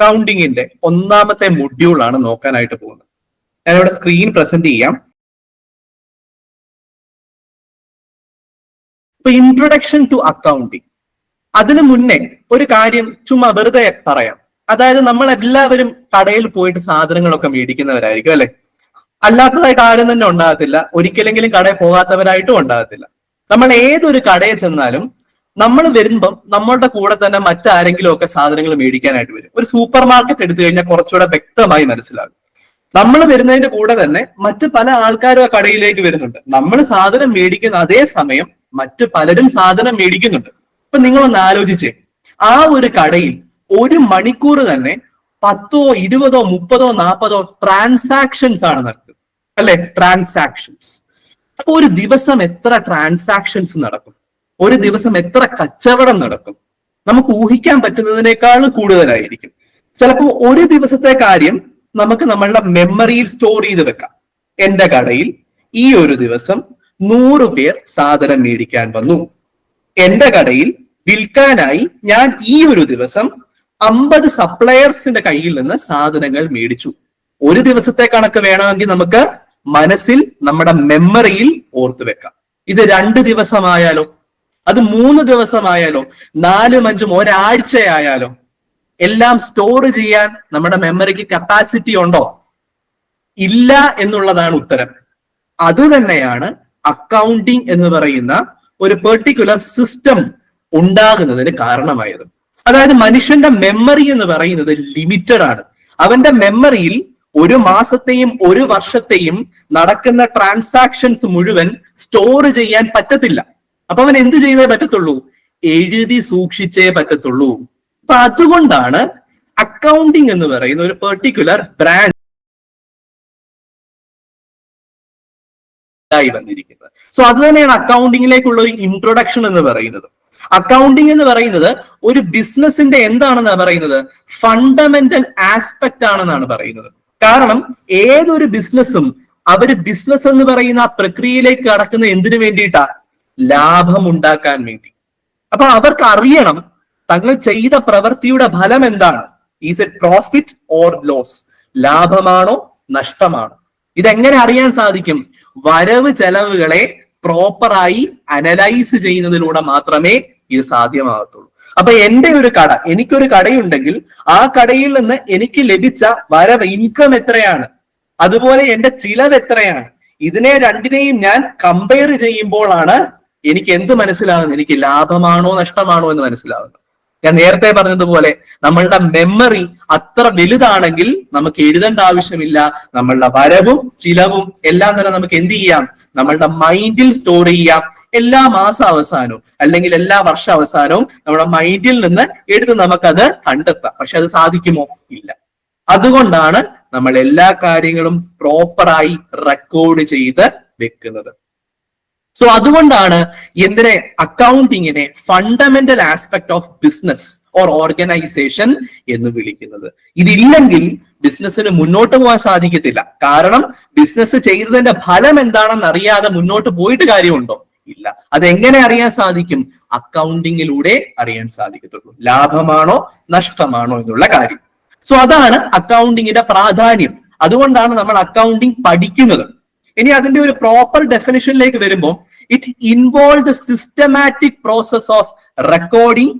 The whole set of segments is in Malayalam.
അക്കൗണ്ടിങ്ങിന്റെ ഒന്നാമത്തെ മൊഡ്യൂൾ ആണ് നോക്കാനായിട്ട് പോകുന്നത്. ഞാനിവിടെ സ്ക്രീൻ പ്രസന്റ് ചെയ്യാം. ഇപ്പൊ ഇൻട്രൊഡക്ഷൻ ടു അക്കൗണ്ടിങ് അതിനു മുന്നേ ഒരു കാര്യം ചുമ്മാ വെറുതെ പറയാം. അതായത് നമ്മൾ എല്ലാവരും കടയിൽ പോയിട്ട് സാധനങ്ങളൊക്കെ മേടിക്കുന്നവരായിരിക്കും അല്ലെ? അല്ലാത്തതായിട്ട് ആരും തന്നെ ഉണ്ടാകത്തില്ല. ഒരിക്കലെങ്കിലും കടയിൽ പോകാത്തവരായിട്ടും ഉണ്ടാകത്തില്ല. നമ്മൾ ഏതൊരു കടയിൽ ചെന്നാലും നമ്മൾ വരുമ്പം നമ്മളുടെ കൂടെ തന്നെ മറ്റാരെങ്കിലും ഒക്കെ സാധനങ്ങൾ മേടിക്കാനായിട്ട് വരും. ഒരു സൂപ്പർ മാർക്കറ്റ് എടുത്തു കഴിഞ്ഞാൽ കുറച്ചുകൂടെ വ്യക്തമായി മനസ്സിലാകും. നമ്മൾ വരുന്നതിന്റെ കൂടെ തന്നെ മറ്റ് പല ആൾക്കാരും ആ കടയിലേക്ക് വരുന്നുണ്ട്. നമ്മൾ സാധനം മേടിക്കുന്ന അതേ സമയം മറ്റ് പലരും സാധനം മേടിക്കുന്നുണ്ട്. അപ്പൊ നിങ്ങൾ ഒന്ന് ആലോചിച്ചേ. ആ ഒരു കടയിൽ ഒരു മണിക്കൂർ തന്നെ പത്തോ ഇരുപതോ മുപ്പതോ നാൽപ്പതോ ട്രാൻസാക്ഷൻസ് ആണ് നടക്കുന്നത്. അല്ലെ? ട്രാൻസാക്ഷൻസ് അപ്പൊ ഒരു ദിവസം എത്ര ട്രാൻസാക്ഷൻസ് നടക്കും? ഒരു ദിവസം എത്ര കച്ചവടം നടക്കും? നമുക്ക് ഊഹിക്കാൻ പറ്റുന്നതിനേക്കാൾ കൂടുതലായിരിക്കും. ചിലപ്പോൾ ഒരു ദിവസത്തെ കാര്യം നമുക്ക് നമ്മളുടെ മെമ്മറിയിൽ സ്റ്റോർ ചെയ്ത് വെക്കാം. എന്റെ കടയിൽ ഈ ഒരു ദിവസം നൂറ് പേർ സാധനം മേടിക്കാൻ വന്നു. എന്റെ കടയിൽ വിൽക്കാനായി ഞാൻ ഈ ഒരു ദിവസം അമ്പത് സപ്ലയേഴ്സിന്റെ കയ്യിൽ നിന്ന് സാധനങ്ങൾ മേടിച്ചു. ഒരു ദിവസത്തെ കണക്ക് വേണമെങ്കിൽ നമുക്ക് മനസ്സിൽ നമ്മുടെ മെമ്മറിയിൽ ഓർത്തു വെക്കാം. ഇത് രണ്ട് ദിവസമായാലോ? അത് മൂന്ന് ദിവസമായാലോ നാലും അഞ്ചും ഒരാഴ്ചയായാലോ എല്ലാം സ്റ്റോർ ചെയ്യാൻ നമ്മുടെ മെമ്മറിക്ക് കപ്പാസിറ്റി ഉണ്ടോ? ഇല്ല എന്നുള്ളതാണ് ഉത്തരം. അതുതന്നെയാണ് അക്കൗണ്ടിങ് എന്ന് പറയുന്ന ഒരു പെർട്ടിക്കുലർ സിസ്റ്റം ഉണ്ടാകുന്നതിന് കാരണമായത്. അതായത് മനുഷ്യന്റെ മെമ്മറി എന്ന് പറയുന്നത് ലിമിറ്റഡ് ആണ്. അവന്റെ മെമ്മറിയിൽ ഒരു മാസത്തെയും ഒരു വർഷത്തെയും നടക്കുന്ന ട്രാൻസാക്ഷൻസ് മുഴുവൻ സ്റ്റോർ ചെയ്യാൻ പറ്റത്തില്ല. അപ്പൊ അവൻ എന്ത് ചെയ്തേ പറ്റത്തുള്ളൂ? എഴുതി സൂക്ഷിച്ചേ പറ്റത്തുള്ളൂ. അപ്പൊ അതുകൊണ്ടാണ് അക്കൗണ്ടിങ് എന്ന് പറയുന്ന ഒരു പെർട്ടിക്കുലർ ബ്രാൻഡ് ആയി വന്നിരിക്കുന്നത്. സോ അത് തന്നെയാണ് അക്കൗണ്ടിങ്ങിലേക്കുള്ള ഒരു ഇൻട്രൊഡക്ഷൻ എന്ന് പറയുന്നത്. അക്കൗണ്ടിങ് എന്ന് പറയുന്നത് ഒരു ബിസിനസിന്റെ എന്താണെന്നാണ് പറയുന്നത്? ഫണ്ടമെന്റൽ ആസ്പെക്ട് ആണെന്നാണ് പറയുന്നത്. കാരണം ഏതൊരു ബിസിനസ്സും അവർ ബിസിനസ് എന്ന് പറയുന്ന ആ പ്രക്രിയയിലേക്ക് കടക്കുന്ന എന്തിനു വേണ്ടിയിട്ടാ? ലാഭം ഉണ്ടാക്കാൻ വേണ്ടി. അപ്പൊ അവർക്ക് അറിയണം തങ്ങൾ ചെയ്ത പ്രവൃത്തിയുടെ ഫലം എന്താണ്? Is a profit or loss ലാഭമാണോ നഷ്ടമാണോ? ഇതെങ്ങനെ അറിയാൻ സാധിക്കും? വരവ് ചെലവുകളെ പ്രോപ്പറായി അനലൈസ് ചെയ്യുന്നതിലൂടെ മാത്രമേ ഇത് സാധ്യമാകത്തുള്ളൂ. അപ്പൊ എന്റെ ഒരു കട എനിക്കൊരു കടയുണ്ടെങ്കിൽ ആ കടയിൽ നിന്ന് എനിക്ക് ലഭിച്ച വരവ് ഇൻകം എത്രയാണ്? അതുപോലെ എന്റെ ചിലവ് എത്രയാണ്? ഇതിനെ രണ്ടിനെയും ഞാൻ കമ്പയർ ചെയ്യുമ്പോഴാണ് എനിക്ക് എന്ത് മനസ്സിലാവുന്നു? എനിക്ക് ലാഭമാണോ നഷ്ടമാണോ എന്ന് മനസ്സിലാവുന്നു. ഞാൻ നേരത്തെ പറഞ്ഞതുപോലെ നമ്മളുടെ മെമ്മറി അത്ര വലുതാണെങ്കിൽ നമുക്ക് എഴുതേണ്ട ആവശ്യമില്ല. നമ്മളുടെ വരവും ചിലവും എല്ലാം തന്നെ നമുക്ക് എന്ത് ചെയ്യാം? നമ്മളുടെ മൈൻഡിൽ സ്റ്റോർ ചെയ്യാം. എല്ലാ മാസ അവസാനവും അല്ലെങ്കിൽ എല്ലാ വർഷ അവസാനവും നമ്മുടെ മൈൻഡിൽ നിന്ന് എടുത്ത് നമുക്കത് കണ്ടെത്താം. പക്ഷെ അത് സാധിക്കുമോ? ഇല്ല. അതുകൊണ്ടാണ് നമ്മൾ എല്ലാ കാര്യങ്ങളും പ്രോപ്പറായി റെക്കോർഡ് ചെയ്ത് വെക്കുന്നത്. സോ അതുകൊണ്ടാണ് എന്തിനെ അക്കൗണ്ടിങ്ങിനെ fundamental aspect of business or organisation എന്ന് വിളിക്കുന്നത്. ഇതില്ലെങ്കിൽ ബിസിനസ്സിന് മുന്നോട്ട് പോകാൻ സാധിക്കത്തില്ല. കാരണം ബിസിനസ് ചെയ്തതിന്റെ ഫലം എന്താണെന്ന് അറിയാതെ മുന്നോട്ട് പോയിട്ട് കാര്യമുണ്ടോ? ഇല്ല. അതെങ്ങനെ അറിയാൻ സാധിക്കും? അക്കൗണ്ടിങ്ങിലൂടെ അറിയാൻ സാധിക്കത്തുള്ളൂ. ലാഭമാണോ? നഷ്ടമാണോ? എന്നുള്ള കാര്യം. സോ അതാണ് അക്കൗണ്ടിങ്ങിന്റെ പ്രാധാന്യം. അതുകൊണ്ടാണ് നമ്മൾ അക്കൗണ്ടിങ് പഠിക്കുന്നത്. ഇനി അതിന്റെ ഒരു പ്രോപ്പർ ഡെഫിനിഷനിലേക്ക് വരുമ്പോൾ it involve the systematic process of recording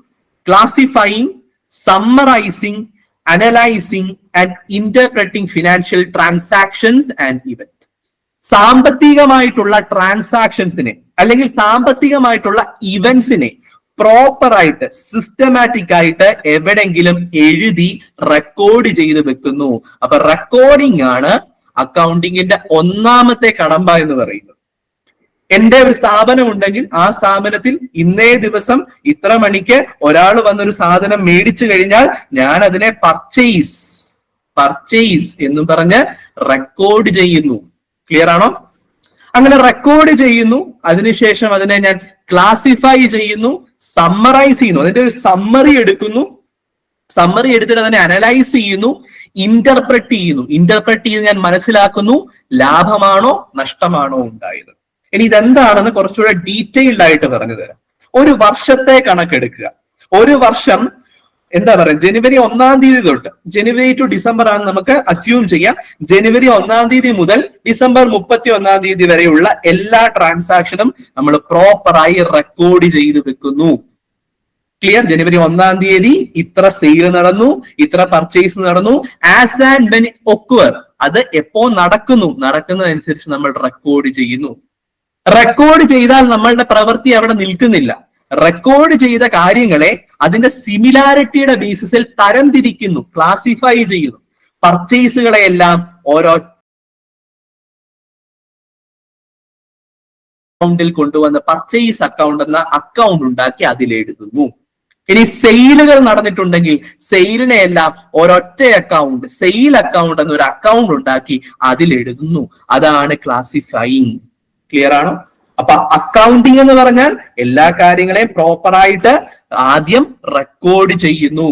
classifying summarising analysing and interpreting financial transactions and event സാമ്പത്തികമായിട്ടുള്ള ട്രാൻസാക്ഷൻസിനെ അല്ലെങ്കിൽ സാമ്പത്തികമായിട്ടുള്ള ഇവന്റ്സിനെ പ്രോപ്പറായിട്ട് സിസ്റ്റമാറ്റിക് ആയിട്ട് എവിടെങ്കിലും എഴുതി റെക്കോർഡ് ചെയ്ത് വെക്കുന്നു. അപ്പൊ റെക്കോർഡിംഗ് ആണ് അക്കൗണ്ടിങ്ങിന്റെ ഒന്നാമത്തെ കടമ്പ എന്ന് പറയുന്നത്. എന്റെ ഒരു സ്ഥാപനം ഉണ്ടെങ്കിൽ ആ സ്ഥാപനത്തിൽ ഇന്നേ ദിവസം ഇത്ര മണിക്ക് ഒരാൾ വന്നൊരു സാധനം മേടിച്ചു കഴിഞ്ഞാൽ ഞാൻ അതിനെ പർച്ചേസ് പർച്ചേസ് എന്നും പറഞ്ഞ് റെക്കോർഡ് ചെയ്യുന്നു. ക്ലിയർ ആണോ? അങ്ങനെ റെക്കോർഡ് ചെയ്യുന്നു. അതിനുശേഷം അതിനെ ഞാൻ ക്ലാസിഫൈ ചെയ്യുന്നു സമ്മറൈസ് ചെയ്യുന്നു. അതിന്റെ ഒരു സമ്മറി എടുക്കുന്നു. സമ്മറി എടുത്തിട്ട് അതിനെ അനലൈസ് ചെയ്യുന്നു ഇന്റർപ്രറ്റ് ചെയ്യുന്നു. ഇന്റർപ്രറ്റ് ചെയ്ത് ഞാൻ മനസ്സിലാക്കുന്നു ലാഭമാണോ നഷ്ടമാണോ ഉണ്ടായത്. ഇനി ഇതെന്താണെന്ന് കുറച്ചുകൂടെ ഡീറ്റെയിൽഡ് ആയിട്ട് പറഞ്ഞു തരാം. ഒരു വർഷത്തെ കണക്കെടുക്കുക. ഒരു വർഷം എന്താ പറയുക ജനുവരി ഒന്നാം തീയതി തൊട്ട് ജനുവരി ടു ഡിസംബർ ആണ് നമുക്ക് അസ്യൂം ചെയ്യാം. ജനുവരി ഒന്നാം തീയതി മുതൽ ഡിസംബർ മുപ്പത്തി ഒന്നാം തീയതി വരെയുള്ള എല്ലാ ട്രാൻസാക്ഷനും നമ്മൾ പ്രോപ്പറായി റെക്കോർഡ് ചെയ്ത് വെക്കുന്നു. ക്ലിയർ ജനുവരി ഒന്നാം തീയതി ഇത്ര സെയിൽ നടന്നു ഇത്ര പർച്ചേസ് നടന്നു. ആസ് ആൻഡ് വെൻ ഒക്വർ അത് എപ്പോ നടക്കുന്നു? നടക്കുന്നതനുസരിച്ച് നമ്മൾ റെക്കോർഡ് ചെയ്യുന്നു. റെക്കോർഡ് ചെയ്താൽ നമ്മളുടെ പ്രവൃത്തി അവിടെ നിൽക്കുന്നില്ല. റെക്കോർഡ് ചെയ്ത കാര്യങ്ങളെ അതിന്റെ സിമിലാരിറ്റിയുടെ ബേസിസിൽ തരംതിരിക്കുന്നു ക്ലാസിഫൈ ചെയ്യുന്നു. പർച്ചേസുകളെ എല്ലാം ഓരോ അക്കൗണ്ടിൽ കൊണ്ടുവന്ന പർച്ചേസ് അക്കൗണ്ട് എന്ന അക്കൗണ്ട് ഉണ്ടാക്കി അതിലെഴുതുന്നു. ഇനി സെയിലുകൾ നടന്നിട്ടുണ്ടെങ്കിൽ സെയിലിനെ എല്ലാം ഒരൊറ്റ അക്കൗണ്ട് സെയിൽ അക്കൗണ്ട് എന്നൊരു അക്കൗണ്ട് ഉണ്ടാക്കി അതിലെഴുതുന്നു അതാണ് ക്ലാസിഫൈങ് ക്ലിയർ ആണോ? അപ്പൊ അക്കൗണ്ടിങ് എന്ന് പറഞ്ഞാൽ എല്ലാ കാര്യങ്ങളെയും പ്രോപ്പറായിട്ട് ആദ്യം റെക്കോർഡ് ചെയ്യുന്നു.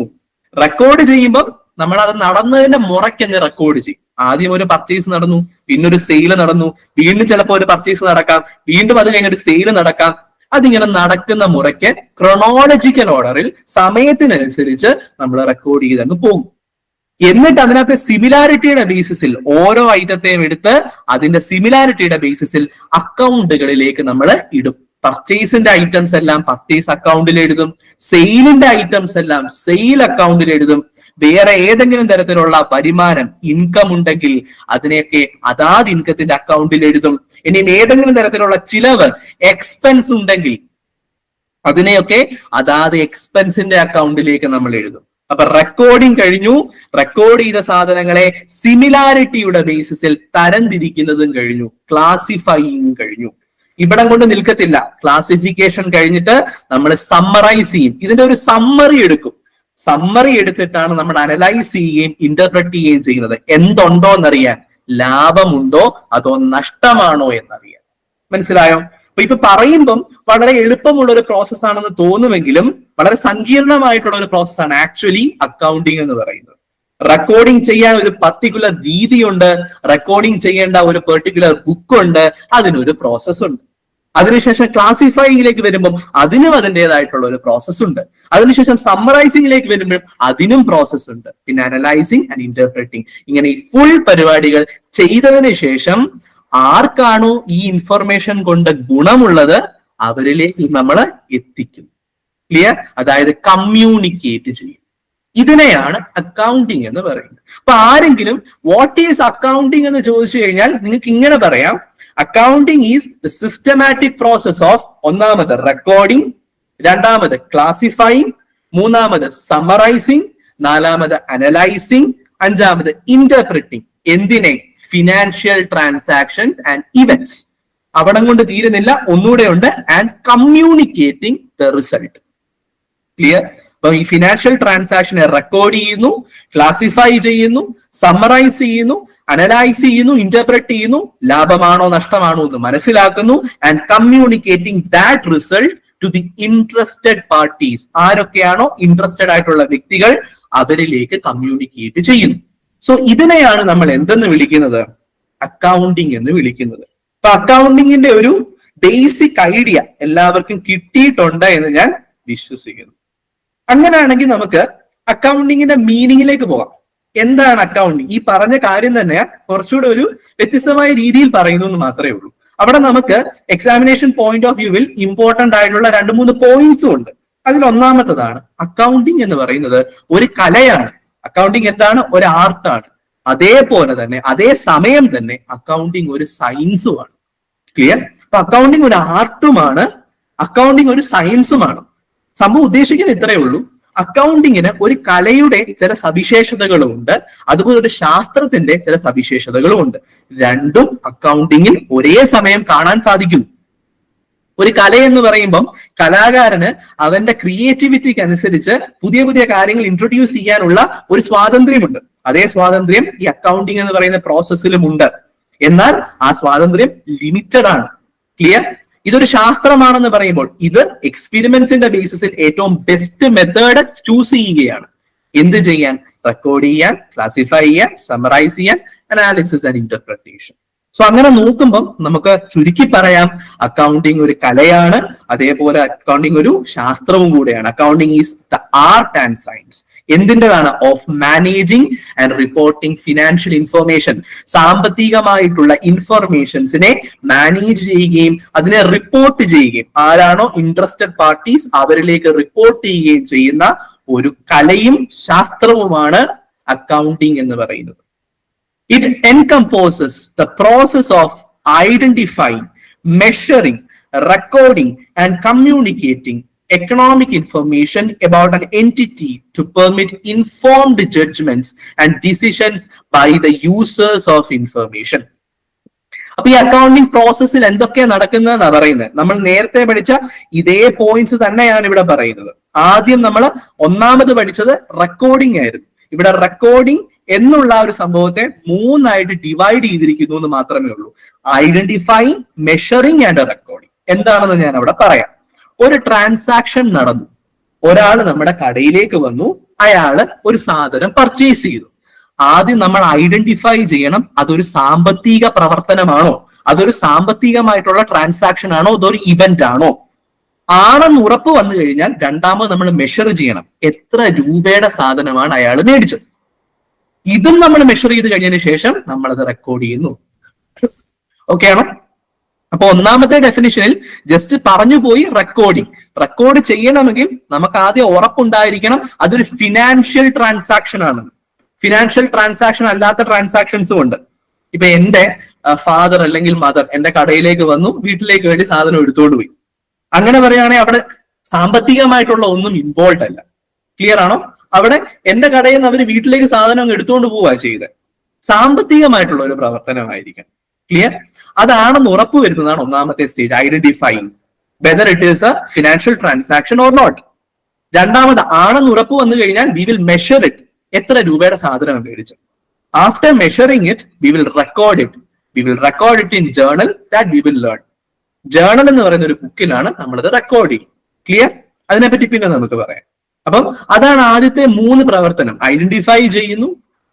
റെക്കോർഡ് ചെയ്യുമ്പോൾ നമ്മൾ അത് നടന്നതിന്റെ മുറയ്ക്കങ്ങ് റെക്കോർഡ് ചെയ്യും. ആദ്യം ഒരു പർച്ചേസ് നടന്നു പിന്നെ ഒരു സെയിൽ നടന്നു. വീണ്ടും ചിലപ്പോൾ ഒരു പർച്ചേസ് നടക്കാം വീണ്ടും അത് ഒരു സെയിൽ നടക്കാം. അതിങ്ങനെ നടക്കുന്ന മുറയ്ക്ക് ക്രൊണോളജിക്കൽ ഓർഡറിൽ സമയത്തിനനുസരിച്ച് നമ്മൾ റെക്കോർഡ് ചെയ്തങ്ങ് പോകും. എന്നിട്ട് അതിനകത്ത് സിമിലാരിറ്റിയുടെ ബേസിസിൽ ഓരോ ഐറ്റത്തെയും എടുത്ത് അതിന്റെ സിമിലാരിറ്റിയുടെ ബേസിസിൽ അക്കൗണ്ടുകളിലേക്ക് നമ്മൾ ഇടും. പർച്ചേസിന്റെ ഐറ്റംസ് എല്ലാം പർച്ചേസ് അക്കൗണ്ടിൽ എഴുതും. സെയിലിന്റെ ഐറ്റംസ് എല്ലാം സെയിൽ അക്കൗണ്ടിൽ എഴുതും. വേറെ ഏതെങ്കിലും തരത്തിലുള്ള വരുമാനം ഇൻകം ഉണ്ടെങ്കിൽ അതിനെയൊക്കെ അതാത് ഇൻകത്തിന്റെ അക്കൗണ്ടിൽ എഴുതും. ഇനി ഏതെങ്കിലും തരത്തിലുള്ള ചിലവ് എക്സ്പെൻസ് ഉണ്ടെങ്കിൽ അതിനെയൊക്കെ അതാത് എക്സ്പെൻസിന്റെ അക്കൗണ്ടിലേക്ക് നമ്മൾ എഴുതും. അപ്പൊ റെക്കോർഡിംഗ് കഴിഞ്ഞു. റെക്കോർഡ് ചെയ്ത സാധനങ്ങളെ സിമിലാരിറ്റിയുടെ ബേസിസിൽ തരംതിരിക്കുന്നതും കഴിഞ്ഞു. ക്ലാസിഫൈയിങ് കഴിഞ്ഞു. ഇവിടം കൊണ്ട് നിൽക്കത്തില്ല. ക്ലാസിഫിക്കേഷൻ കഴിഞ്ഞിട്ട് നമ്മൾ സമ്മറൈസ് ചെയ്യും. ഇതിന്റെ ഒരു സമ്മറി എടുക്കും. സമ്മറി എടുത്തിട്ടാണ് നമ്മൾ അനലൈസ് ചെയ്യുകയും ഇന്റർപ്രറ്റ് ചെയ്യുകയും ചെയ്യുന്നത്. എന്തുണ്ടോ എന്നറിയാൻ ലാഭമുണ്ടോ അതോ നഷ്ടമാണോ എന്നറിയാൻ. മനസ്സിലായോ? അപ്പൊ ഇപ്പൊ പറയുമ്പം വളരെ എളുപ്പമുള്ള ഒരു പ്രോസസ് ആണെന്ന് തോന്നുമെങ്കിലും വളരെ സങ്കീർണമായിട്ടുള്ള ഒരു പ്രോസസ്സാണ് ആക്ച്വലി അക്കൗണ്ടിങ് എന്ന് പറയുന്നത്. റെക്കോർഡിംഗ് ചെയ്യാൻ ഒരു പർട്ടിക്കുലർ രീതിയുണ്ട്. റെക്കോർഡിംഗ് ചെയ്യേണ്ട ഒരു പെർട്ടിക്കുലർ ബുക്ക് ഉണ്ട്. അതിനൊരു പ്രോസസ് ഉണ്ട്. അതിനുശേഷം ക്ലാസിഫൈയിങ്ങിലേക്ക് വരുമ്പം അതിനും അതിന്റെതായിട്ടുള്ള ഒരു പ്രോസസ് ഉണ്ട്. അതിനുശേഷം സമ്മറൈസിംഗിലേക്ക് വരുമ്പോൾ അതിനും പ്രോസസ് ഉണ്ട്. പിന്നെ അനലൈസിങ് ആൻഡ് ഇന്റർപ്രറ്റിംഗ് ഇങ്ങനെ ഈ ഫുൾ പരിപാടികൾ ചെയ്തതിന് ശേഷം ആർക്കാണോ ഈ ഇൻഫർമേഷൻ കൊണ്ട് ഗുണമുള്ളത് അവരിലേക്ക് നമ്മൾ എത്തിക്കും. ക്ലിയർ അതായത് കമ്മ്യൂണിക്കേറ്റ് ചെയ്യും. ഇതിനെയാണ് അക്കൗണ്ടിങ് എന്ന് പറയുന്നത്. അപ്പൊ ആരെങ്കിലും വാട്ട് ഈസ് അക്കൗണ്ടിങ് എന്ന് ചോദിച്ചു കഴിഞ്ഞാൽ നിങ്ങൾക്ക് ഇങ്ങനെ പറയാം. Accounting is the systematic process of ഒന്നാമത് റെക്കോർഡിംഗ് രണ്ടാമത് ക്ലാസിഫൈങ് മൂന്നാമത് സമറൈസിങ് നാലാമത് അനലൈസിങ് അഞ്ചാമത് ഇന്റർപ്രിറ്റിംഗ് എന്തിനെ? ഫിനാൻഷ്യൽ ട്രാൻസാക്ഷൻസ് ആൻഡ് ഇവന്റ്സ് അവിടം കൊണ്ട് തീരുന്നില്ല ഒന്നുകൂടെ ഉണ്ട് and communicating the result clear അപ്പൊ ഈ ഫിനാൻഷ്യൽ ട്രാൻസാക്ഷനെ റെക്കോർഡ് ചെയ്യുന്നു ക്ലാസിഫൈ ചെയ്യുന്നു സമ്മറൈസ് ചെയ്യുന്നു അനലൈസ് ചെയ്യുന്നു ഇന്റർപ്രറ്റ് ചെയ്യുന്നു ലാഭമാണോ നഷ്ടമാണോ എന്ന് മനസ്സിലാക്കുന്നു and communicating that result to the interested parties ആരൊക്കെയാണോ interested ആയിട്ടുള്ള വ്യക്തികൾ അവരിലേക്ക് കമ്മ്യൂണിക്കേറ്റ് ചെയ്യുന്നു. സോ ഇതിനെയാണ് നമ്മൾ എന്തെന്ന് വിളിക്കുന്നത്? അക്കൗണ്ടിങ് എന്ന് വിളിക്കുന്നത്. അപ്പൊ അക്കൗണ്ടിങ്ങിന്റെ ഒരു ബേസിക് ഐഡിയ എല്ലാവർക്കും കിട്ടിയിട്ടുണ്ട് എന്ന് ഞാൻ വിശ്വസിക്കുന്നു. അങ്ങനെയാണെങ്കിൽ നമുക്ക് അക്കൗണ്ടിങ്ങിന്റെ മീനിങ്ങിലേക്ക് പോകാം. എന്താണ് അക്കൗണ്ടിങ് ഈ പറഞ്ഞ കാര്യം തന്നെ കുറച്ചുകൂടെ ഒരു വ്യത്യസ്തമായ രീതിയിൽ പറയുന്നു എന്ന് മാത്രമേ ഉള്ളൂ. അവിടെ നമുക്ക് എക്സാമിനേഷൻ പോയിന്റ് ഓഫ് വ്യൂവിൽ ഇമ്പോർട്ടന്റ് ആയിട്ടുള്ള രണ്ട് മൂന്ന് പോയിന്റ്സും ഉണ്ട്. അതിൽ ഒന്നാമത്തതാണ് അക്കൗണ്ടിങ് എന്ന് പറയുന്നത് ഒരു കലയാണ്. അക്കൗണ്ടിങ് എന്താണ്? ഒരു ആർട്ടാണ് അതേപോലെ തന്നെ അതേ സമയം തന്നെ അക്കൗണ്ടിങ് ഒരു സയൻസുമാണ് ക്ലിയർ അപ്പൊ അക്കൗണ്ടിങ് ഒരു ആർട്ടുമാണ് അക്കൗണ്ടിങ് ഒരു സയൻസുമാണ് സംഭവം ഉദ്ദേശിക്കുന്നത് ഇത്രയേ ഉള്ളൂ. അക്കൗണ്ടിങ്ങിന് ഒരു കലയുടെ ചില സവിശേഷതകളും ഉണ്ട് അതുപോലെ ഒരു ശാസ്ത്രത്തിന്റെ ചില സവിശേഷതകളും ഉണ്ട് രണ്ടും അക്കൗണ്ടിങ്ങിൽ ഒരേ സമയം കാണാൻ സാധിക്കും. ഒരു കല എന്ന് പറയുമ്പം കലാകാരന് അവന്റെ ക്രിയേറ്റിവിറ്റിക്ക് അനുസരിച്ച് പുതിയ പുതിയ കാര്യങ്ങൾ ഇൻട്രൊഡ്യൂസ് ചെയ്യാനുള്ള ഒരു സ്വാതന്ത്ര്യമുണ്ട്. അതേ സ്വാതന്ത്ര്യം ഈ അക്കൗണ്ടിങ് എന്ന് പറയുന്ന പ്രോസസ്സിലും ഉണ്ട്. എന്നാൽ ആ സ്വാതന്ത്ര്യം ലിമിറ്റഡ് ആണ്. ക്ലിയർ ഇതൊരു ശാസ്ത്രമാണെന്ന് പറയുമ്പോൾ ഇത് എക്സ്പീരിമെന്റ്സിന്റെ ബേസിസിൽ ഏറ്റവും ബെസ്റ്റ് മെത്തേഡ് ചൂസ് ചെയ്യുകയാണ്. എന്ത് ചെയ്യാൻ? റെക്കോർഡ് ചെയ്യാൻ ക്ലാസിഫൈ ചെയ്യാൻ സമറൈസ് ചെയ്യാൻ അനാലിസിസ് ആൻഡ് ഇന്റർപ്രിട്ടേഷൻ സോ അങ്ങനെ നോക്കുമ്പോൾ നമുക്ക് ചുരുക്കി പറയാം അക്കൗണ്ടിങ് ഒരു കലയാണ് അതേപോലെ അക്കൗണ്ടിങ് ഒരു ശാസ്ത്രവും കൂടെയാണ്. Accounting is the art and science എന്തിന്റെതാണ് of managing and reporting financial information സാമ്പത്തികമായിട്ടുള്ള ഇൻഫർമേഷൻസിനെ മാനേജ് ചെയ്യുകയും അതിനെ റിപ്പോർട്ട് ചെയ്യുകയും. ആരാണോ ഇൻട്രസ്റ്റഡ് പാർട്ടീസ് അവരിലേക്ക് റിപ്പോർട്ട് ചെയ്യുകയും ചെയ്യുന്ന ഒരു കലയും ശാസ്ത്രവുമാണ് അക്കൗണ്ടിങ് എന്ന് പറയുന്നത്. It encompasses the process of identifying measuring recording and communicating economic information about an entity to permit informed judgments and decisions by the users of information. അപ്പൊ ഈ അക്കൗണ്ടിങ് പ്രോസസ്സിൽ എന്തൊക്കെയാ നടക്കുന്നതെന്നാണ് പറയുന്നത്? നമ്മൾ നേരത്തെ പഠിച്ച ഇതേ പോയിന്റ്സ് തന്നെയാണ് ഇവിടെ പറയുന്നത്. ആദ്യം നമ്മൾ ഒന്നാമത് പഠിച്ചത് റെക്കോർഡിംഗ് ആയിരുന്നു. ഇവിടെ റെക്കോർഡിംഗ് എന്നുള്ള ഒരു സംഭവത്തെ മൂന്നായിട്ട് ഡിവൈഡ് ചെയ്തിരിക്കുന്നു എന്ന് മാത്രമേ ഉള്ളൂ. ഐഡന്റിഫൈങ് മെഷറിംഗ് ആൻഡ് റെക്കോർഡിംഗ് എന്താണെന്ന് ഞാൻ അവിടെ പറയാം. ഒരു ട്രാൻസാക്ഷൻ നടന്നു. ഒരാൾ നമ്മുടെ കടയിലേക്ക് വന്നു. അയാൾ ഒരു സാധനം പർച്ചേസ് ചെയ്തു. ആദ്യം നമ്മൾ ഐഡന്റിഫൈ ചെയ്യണം അതൊരു സാമ്പത്തിക പ്രവർത്തനമാണോ? അതൊരു സാമ്പത്തികമായിട്ടുള്ള ട്രാൻസാക്ഷൻ ആണോ? അതൊരു ഇവന്റ് ആണോ? ആണെന്ന് ഉറപ്പ് വന്നു കഴിഞ്ഞാൽ രണ്ടാമത് നമ്മൾ മെഷർ ചെയ്യണം. എത്ര രൂപയുടെ സാധനമാണ് അയാൾ മേടിച്ചത്? ഇതും നമ്മൾ മെഷർ ചെയ്ത് കഴിഞ്ഞതിന് ശേഷം നമ്മൾ അത് റെക്കോർഡ് ചെയ്യുന്നു. ഓക്കെ ആണോ? അപ്പൊ ഒന്നാമത്തെ ഡെഫിനിഷനിൽ ജസ്റ്റ് പറഞ്ഞു പോയി റെക്കോർഡിംഗ് റെക്കോർഡ് ചെയ്യണമെങ്കിൽ നമുക്ക് ആദ്യം ഉറപ്പുണ്ടായിരിക്കണം. അതൊരു ഫിനാൻഷ്യൽ ട്രാൻസാക്ഷൻ ആണ്. ഫിനാൻഷ്യൽ ട്രാൻസാക്ഷൻ അല്ലാത്ത ട്രാൻസാക്ഷൻസും ഉണ്ട്. ഇപ്പൊ എന്റെ ഫാദർ അല്ലെങ്കിൽ മദർ എന്റെ കടയിലേക്ക് വന്നു വീട്ടിലേക്ക് വേണ്ടി സാധനം എടുത്തുകൊണ്ട് പോയി. അങ്ങനെ പറയുകയാണെങ്കിൽ അവിടെ സാമ്പത്തികമായിട്ടുള്ള ഒന്നും ഇൻവോൾവ് അല്ല. ക്ലിയർ ആണോ? അവിടെ എന്റെ കടയിൽ നിന്ന് അവർ വീട്ടിലേക്ക് സാധനം എടുത്തുകൊണ്ട് പോവുക ചെയ്ത്. സാമ്പത്തികമായിട്ടുള്ള ഒരു പ്രവർത്തനമായിരിക്കണം. ക്ലിയർ അതാണെന്ന് ഉറപ്പുവരുത്തുന്നതാണ് ഒന്നാമത്തെ stage identifying whether it is a financial transaction or not രണ്ടാമത് ആണെന്ന് ഉറപ്പ് വന്നു കഴിഞ്ഞാൽ വി വിൽ മെഷർ ഇറ്റ് എത്ര രൂപയുടെ സാധനം മേടിച്ചു. After measuring it we will record it we will record it in journal that we will learn journal എന്ന് പറയുന്ന ഒരു ബുക്കിലാണ് നമ്മളത് റെക്കോർഡ് ചെയ്യും ക്ലിയർ അതിനെപ്പറ്റി പിന്നെ നമുക്ക് പറയാം. അപ്പം അതാണ് ആദ്യത്തെ മൂന്ന് പ്രവർത്തനം. ഐഡന്റിഫൈ ചെയ്യുന്നു.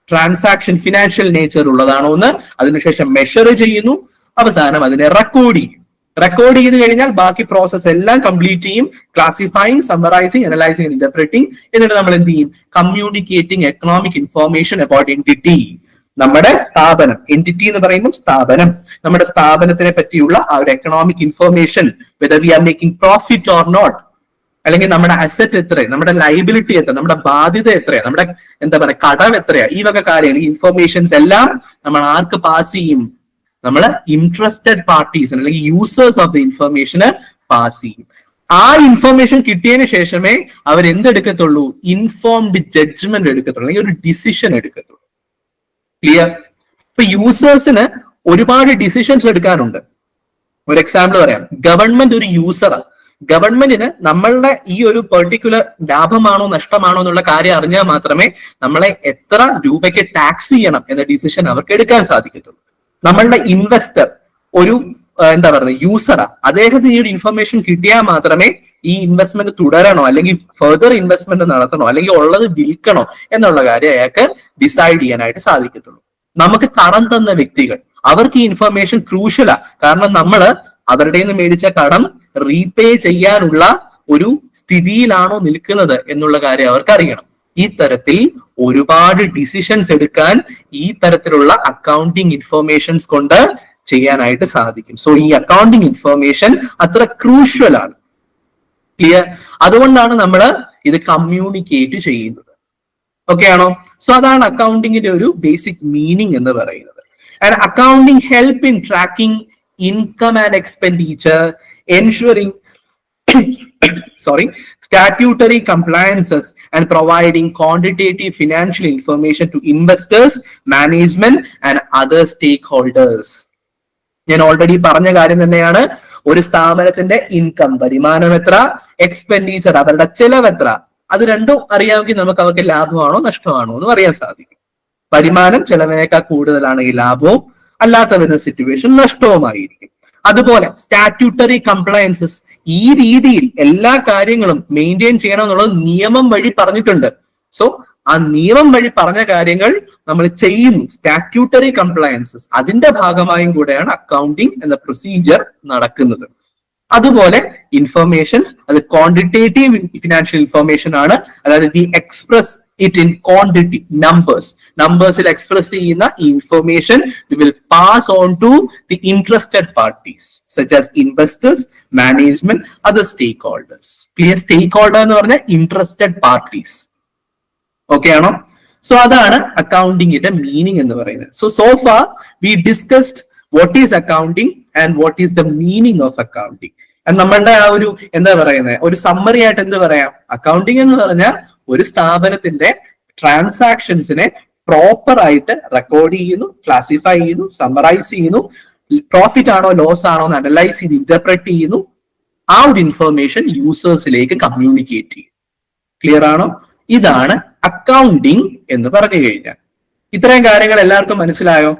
ട്രാൻസാക്ഷൻ ഫിനാൻഷ്യൽ നേച്ചർ ഉള്ളതാണോ എന്ന്. അതിനുശേഷം മെഷർ ചെയ്യുന്നു. അവസാനം അതിനെ റെക്കോർഡ് ചെയ്യും റെക്കോർഡ് ചെയ്ത് കഴിഞ്ഞാൽ ബാക്കി പ്രോസസ് എല്ലാം കംപ്ലീറ്റ് ചെയ്യും ക്ലാസിഫൈങ് സമ്മറൈസിങ് അനലൈസിങ് ഇന്റർപ്രറ്റിംഗ് എന്നിട്ട് നമ്മൾ എന്ത് ചെയ്യും? Communicating economic information about entity നമ്മുടെ സ്ഥാപനം. എന്റിറ്റി എന്ന് പറയുമ്പോൾ സ്ഥാപനം. നമ്മുടെ സ്ഥാപനത്തിനെ പറ്റിയുള്ള ആ ഒരു economic information whether we are making profit or not അല്ലെങ്കിൽ നമ്മുടെ അസറ്റ് എത്ര നമ്മുടെ ലൈബിലിറ്റി എത്ര നമ്മുടെ ബാധ്യത എത്രയാണ് നമ്മുടെ എന്താ പറയുക കടം എത്രയാണ് ഈ വക കാര്യങ്ങൾ ഇൻഫർമേഷൻസ് എല്ലാം നമ്മൾ ആർക്ക് പാസ് ചെയ്യും? നമ്മൾ ഇൻട്രസ്റ്റഡ് പാർട്ടീസ് അല്ലെങ്കിൽ യൂസേഴ്സ് ഓഫ് ദി ഇൻഫർമേഷന് പാസ് ചെയ്യും. ആ ഇൻഫർമേഷൻ കിട്ടിയതിന് ശേഷമേ അവർ എന്തെടുക്കത്തുള്ളൂ ഇൻഫോംഡ് ജഡ്ജ്മെന്റ് എടുക്കത്തുള്ളൂ. അല്ലെങ്കിൽ ഒരു ഡിസിഷൻ എടുക്കത്തുള്ളൂ. ക്ലിയർ ഇപ്പൊ യൂസേഴ്സിന് ഒരുപാട് ഡിസിഷൻസ് എടുക്കാറുണ്ട്. ഒരു എക്സാമ്പിൾ പറയാം. ഗവൺമെന്റ് ഒരു യൂസറാണ് ഗവൺമെന്റിന് നമ്മളുടെ ഈ ഒരു പെർട്ടിക്കുലർ ലാഭമാണോ നഷ്ടമാണോ എന്നുള്ള കാര്യം അറിഞ്ഞാൽ മാത്രമേ നമ്മളെ എത്ര രൂപയ്ക്ക് ടാക്സ് ചെയ്യണം എന്ന ഡിസിഷൻ അവർക്ക് എടുക്കാൻ സാധിക്കത്തുള്ളൂ. നമ്മളുടെ ഇൻവെസ്റ്റർ ഒരു എന്താ പറയുന്നത് യൂസറാ അദ്ദേഹത്തിന് ഈ ഒരു ഇൻഫർമേഷൻ കിട്ടിയാൽ മാത്രമേ ഈ ഇൻവെസ്റ്റ്മെന്റ് തുടരണോ അല്ലെങ്കിൽ ഫെർദർ ഇൻവെസ്റ്റ്മെന്റ് നടത്തണോ അല്ലെങ്കിൽ ഉള്ളത് വിൽക്കണോ എന്നുള്ള കാര്യം അയാൾക്ക് ഡിസൈഡ് ചെയ്യാനായിട്ട് സാധിക്കത്തുള്ളൂ. നമുക്ക് കടം തന്ന വ്യക്തികൾ അവർക്ക് ഈ ഇൻഫർമേഷൻ ക്രൂഷ്യലാ കാരണം നമ്മൾ അവരുടെ നിന്ന് മേടിച്ച കടം റീപേ ചെയ്യാനുള്ള ഒരു സ്ഥിതിയിലാണോ നിൽക്കുന്നത് എന്നുള്ള കാര്യം അവർക്ക് അറിയണം. ഈ തരത്തിൽ ഒരുപാട് ഡിസിഷൻസ് എടുക്കാൻ ഈ തരത്തിലുള്ള അക്കൗണ്ടിങ് ഇൻഫർമേഷൻസ് കൊണ്ട് ചെയ്യാനായിട്ട് സാധിക്കും. സോ ഈ അക്കൗണ്ടിങ് ഇൻഫർമേഷൻ അത്ര ക്രൂഷ്യൽ ആണ്. ക്ലിയർ അതുകൊണ്ടാണ് നമ്മൾ ഇത് കമ്മ്യൂണിക്കേറ്റ് ചെയ്യുന്നത്. ഓക്കെ ആണോ? സോ അതാണ് അക്കൗണ്ടിങ്ങിന്റെ ഒരു ബേസിക് മീനിങ് എന്ന് പറയുന്നത്. And accounting help in tracking income and expenditure ensuring sorry, statutory compliances and providing quantitative financial information to investors, management and other stakeholders. ഞാൻ ഓൾറെഡി പറഞ്ഞ കാര്യം തന്നെയാണ്. ഒരു സ്ഥാപനത്തിന്റെ ഇൻകം വരുമാനം എത്ര? എക്സ്പെൻഡിച്ചർ അവരുടെ ചെലവ് എത്ര? അത് രണ്ടും അറിയാമെങ്കിൽ നമുക്ക് അവർക്ക് ലാഭമാണോ നഷ്ടമാണോ എന്ന് അറിയാൻ സാധിക്കും. വരുമാനം ചെലവിനേക്കാൾ കൂടുതലാണെങ്കിൽ ലാഭവും അല്ലാത്ത വരുന്ന സിറ്റുവേഷൻ നഷ്ടവുമായിരിക്കും. അതുപോലെ സ്റ്റാറ്റ്യൂട്ടറി കംപ്ലയൻസസ് ഈ രീതിയിൽ എല്ലാ കാര്യങ്ങളും മെയിന്റെയിൻ ചെയ്യണം എന്നുള്ളത് നിയമം വഴി പറഞ്ഞിട്ടുണ്ട്. സോ ആ നിയമം വഴി പറഞ്ഞ കാര്യങ്ങൾ നമ്മൾ ചെയ്യുന്നു. സ്റ്റാറ്റ്യൂട്ടറി കംപ്ലയൻസസ് അതിന്റെ ഭാഗമായും കൂടെയാണ് അക്കൗണ്ടിങ് എന്ന പ്രൊസീജിയർ നടക്കുന്നത്. അതുപോലെ ഇൻഫർമേഷൻസ് അത് ക്വാണ്ടിറ്റേറ്റീവ് ഫിനാൻഷ്യൽ ഇൻഫർമേഷൻ ആണ്. അതായത് we express it in quantity numbers നമ്പേഴ്സിൽ express ചെയ്യുന്ന information will pass on to the interested parties such as investors management other stakeholders clear stakeholder എന്ന് പറഞ്ഞാൽ ഇൻട്രസ്റ്റഡ് പാർട്ടീസ് ഓക്കെ ആണോ? സോ അതാണ് അക്കൗണ്ടിങ്ങിന്റെ മീനിങ് എന്ന് പറയുന്നത്. So so far we discussed what is accounting and what is the meaning of accounting നമ്മളുടെ ആ ഒരു എന്താ പറയുന്നത്? ഒരു സമ്മറി ആയിട്ട് എന്ത് പറയാം? അക്കൗണ്ടിങ് എന്ന് പറഞ്ഞാൽ ഒരു സ്ഥാപനത്തിന്റെ ട്രാൻസാക്ഷൻസിനെ പ്രോപ്പർ ആയിട്ട് റെക്കോർഡ് ചെയ്യുന്നു ക്ലാസിഫൈ ചെയ്യുന്നു സമ്മറൈസ് ചെയ്യുന്നു പ്രോഫിറ്റ് ആണോ ലോസ് ആണോ എന്ന് അനലൈസ് ചെയ്ത് ഇന്റർപ്രറ്റ് ചെയ്യുന്നു. ആ ഒരു ഇൻഫർമേഷൻ യൂസേഴ്സിലേക്ക് കമ്മ്യൂണിക്കേറ്റ് ചെയ്യും. ക്ലിയർ ആണോ? ഇതാണ് അക്കൗണ്ടിങ് എന്ന് പറഞ്ഞു കഴിഞ്ഞാൽ. ഇത്രയും കാര്യങ്ങൾ എല്ലാവർക്കും മനസ്സിലായോ?